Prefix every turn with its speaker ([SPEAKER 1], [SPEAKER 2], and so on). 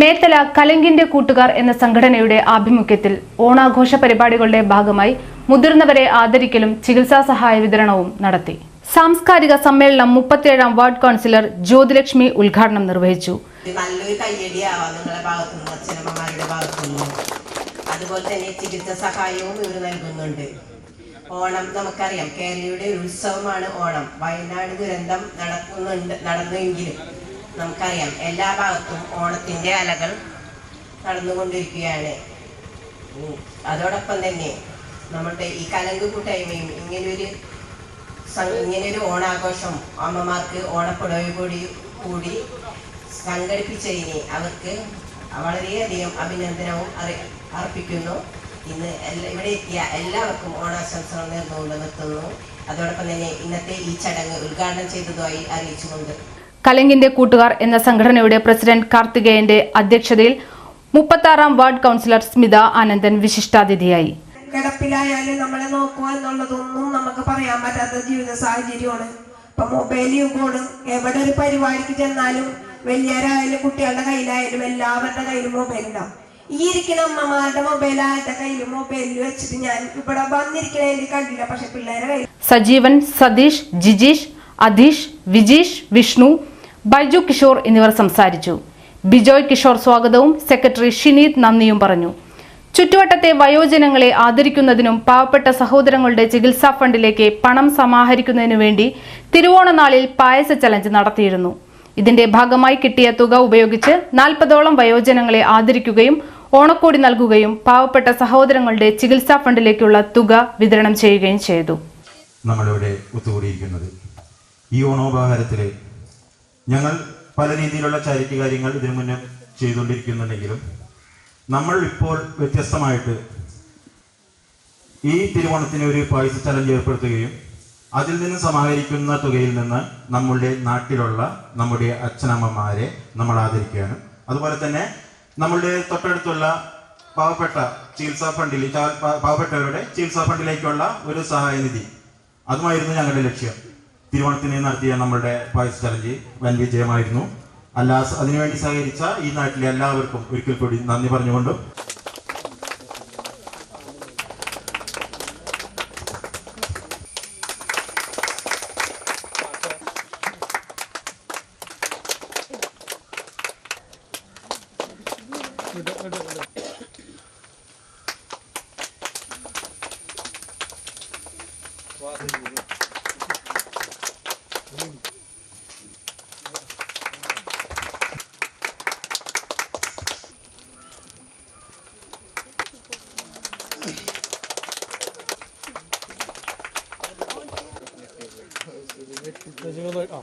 [SPEAKER 1] മേത്തല കലങ്കിന്റെ കൂട്ടുകാർ എന്ന സംഘടനയുടെ ആഭിമുഖ്യത്തിൽ ഓണാഘോഷ പരിപാടികളുടെ ഭാഗമായി മുതിർന്നവരെ ആദരിക്കലും ചികിത്സാ സഹായ വിതരണവും നടത്തി. സാംസ്കാരിക സമ്മേളനം മുപ്പത്തിയേഴാം വാർഡ് കൗൺസിലർ ജ്യോതിലക്ഷ്മി ഉദ്ഘാടനം നിർവഹിച്ചു.
[SPEAKER 2] സഹായവും ഇവർ നൽകുന്നുണ്ട്. ഓണം നമുക്കറിയാം കേരളയുടെ ഉത്സവമാണ് ഓണം. വയനാട് ദുരന്തം നടക്കുന്നുണ്ട് നടന്നുവെങ്കിലും നമുക്കറിയാം. എല്ലാ ഭാഗത്തും ഓണത്തിന്റെ അലകൾ നടന്നുകൊണ്ടിരിക്കുകയാണ്. അതോടൊപ്പം തന്നെ നമ്മുടെ ഈ കലങ്ക് കൂട്ടായ്മയും ഇങ്ങനെയൊരു ഇങ്ങനെയൊരു ഓണാഘോഷം അമ്മമാർക്ക് ഓണപ്പുടവ കൂടി കൂടി സംഘടിപ്പിച്ചതിന് അവർക്ക് വളരെയധികം അഭിനന്ദനവും അറി അർപ്പിക്കുന്നു. ഇന്ന് ഇവിടെ എത്തിയ എല്ലാവർക്കും ഓണാശംസകൾ നേർന്നുകൊണ്ട് നിർത്തുന്നു. അതോടൊപ്പം തന്നെ ഇന്നത്തെ ഈ ചടങ്ങ് ഉദ്ഘാടനം ചെയ്തതായി അറിയിച്ചുകൊണ്ട്
[SPEAKER 1] കലങ്കിന്റെ കൂട്ടുകാർ എന്ന സംഘടനയുടെ പ്രസിഡന്റ് കാർത്തികേയന്റെ അധ്യക്ഷതയിൽ മുപ്പത്താറാം വാർഡ് കൗൺസിലർ സ്മിത ആനന്ദൻ വിശിഷ്ടാതിഥിയായി.
[SPEAKER 3] കിടപ്പിലായാലും നമ്മളെ നോക്കുക എന്നുള്ളതൊന്നും നമുക്ക് പറയാൻ പറ്റാത്ത ജീവിത സാഹചര്യമാണ്. ഇപ്പൊ മൊബൈൽ യുഗമാണ് എവിടെ ഒരു പരിപാടിക്ക് ചെന്നാലും വലിയവരായാലും കുട്ടികളുടെ കയ്യിലായാലും എല്ലാവരുടെ കയ്യിലും മൊബൈൽ ഉണ്ടാവും ഈ ഇരിക്കുന്ന അമ്മമാരുടെ മൊബൈൽ ആരുടെ കയ്യിലും മൊബൈലിൽ വെച്ചിട്ട് ഞാൻ ഇവിടെ വന്നിരിക്കണതിൽ കണ്ടില്ല പക്ഷെ പിള്ളേരെ കയ്യിൽ
[SPEAKER 1] സജീവൻ സതീഷ് ജിജീഷ് അധീഷ് വിജീഷ് വിഷ്ണു ബൈജു കിഷോർ എന്നിവർ സംസാരിച്ചു. ബിജോയ് കിഷോർ സ്വാഗതവും സെക്രട്ടറി ഷിനീത് നന്ദിയും പറഞ്ഞു. ചുറ്റുവട്ടത്തെ വയോജനങ്ങളെ ആദരിക്കുന്നതിനും പാവപ്പെട്ട സഹോദരങ്ങളുടെ ചികിത്സാ ഫണ്ടിലേക്ക് പണം സമാഹരിക്കുന്നതിനു വേണ്ടി തിരുവോണനാളിൽ പായസ ചലഞ്ച് നടത്തിയിരുന്നു. ഇതിന്റെ ഭാഗമായി കിട്ടിയ തുക ഉപയോഗിച്ച് നാൽപ്പതോളം വയോജനങ്ങളെ ആദരിക്കുകയും ഓണക്കോടി നൽകുകയും പാവപ്പെട്ട സഹോദരങ്ങളുടെ ചികിത്സാ ഫണ്ടിലേക്കുള്ള തുക വിതരണം ചെയ്യുകയും ചെയ്തു.
[SPEAKER 4] നമ്മളിവിടെ ഒത്തുകൂടിയിരിക്കുന്നത് ഈ ഓണോപഹാരത്തിൽ ഞങ്ങൾ പല രീതിയിലുള്ള ചാരിറ്റി കാര്യങ്ങൾ ഇതിനു മുന്നേ ചെയ്തുകൊണ്ടിരിക്കുന്നുണ്ടെങ്കിലും നമ്മൾ ഇപ്പോൾ വ്യത്യസ്തമായിട്ട് ഈ തിരുവോണത്തിന് ഒരു പായസ ചലഞ്ച് ഏർപ്പെടുത്തുകയും അതിൽ നിന്ന് സമാഹരിക്കുന്ന തുകയിൽ നിന്ന് നമ്മളുടെ നാട്ടിലുള്ള നമ്മുടെ അച്ഛനമ്മമാരെ നമ്മൾ ആദരിക്കുകയാണ്. അതുപോലെ തന്നെ നമ്മളുടെ തൊട്ടടുത്തുള്ള പാവപ്പെട്ട ചികിത്സാ ഫണ്ടിൽ പാവപ്പെട്ടവരുടെ ചികിത്സാ ഫണ്ടിലേക്കുള്ള ഒരു സഹായനിധി. അതുമായിരുന്നു ഞങ്ങളുടെ ലക്ഷ്യം. തിരുവോണത്തിന് നടത്തിയ നമ്മുടെ പായസ് ചലഞ്ച് വൻ വിജയമായിരുന്നു അല്ലാ അതിനുവേണ്ടി സഹകരിച്ച ഈ നാട്ടിലെ എല്ലാവർക്കും ഒരിക്കൽ കൂടി നന്ദി പറഞ്ഞുകൊണ്ടും Thank you. 自分のあ。